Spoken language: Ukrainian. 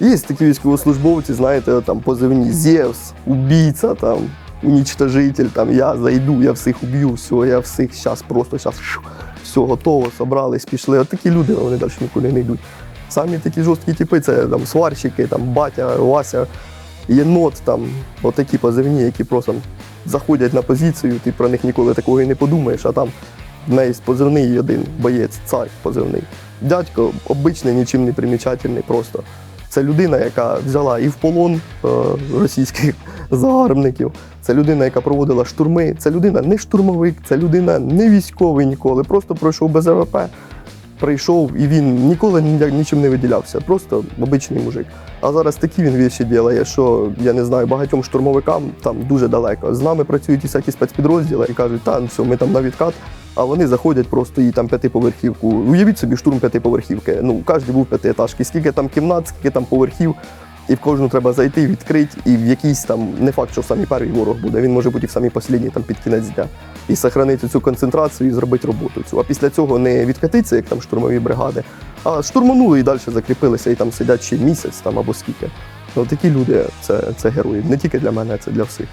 Є такі військовослужбовці, знаєте, там позивні Зевс, убійця, там, унічтожитель, там я зайду, я всіх уб'ю, все, я всіх зараз просто зараз все готово, собрались, пішли. От такі люди, вони далі нікуди не йдуть. Самі такі жорсткі типи, це там сварщики, там батя, Вася, єнот, там, отакі позивні, які просто заходять на позицію, ти про них ніколи такого і не подумаєш, а там в неї позивний один боєць, цар позивний. Дядько обичний, нічим не примічательний просто. Це людина, яка взяла і в полон е, російських загарбників. Це людина, яка проводила штурми. Це людина не штурмовик, це людина не військовий ніколи. Просто пройшов без АВП, прийшов і він ніколи нічим не виділявся. Просто обичний мужик. А зараз такі він віші ділає, що я не знаю, багатьом штурмовикам там дуже далеко. З нами працюють і всякі спецпідрозділи і кажуть, та ну все, ми там на відкат. А вони заходять просто і там п'ятиповерхівку. Уявіть собі штурм п'ятиповерхівки. Ну, кожен був п'ятиетажки. Скільки там кімнат, скільки там поверхів, і в кожну треба зайти, відкрити, і в якийсь там не факт, що в самий перший ворог буде. Він може бути в самій послідній, там під кінець дня. І сохранити цю концентрацію і зробити роботу цю. А після цього не відкатиться, як там штурмові бригади, а штурманули і далі закріпилися, і там сидять ще місяць там або скільки. Ну, такі люди це, це герої. Не тільки для мене, це для всіх.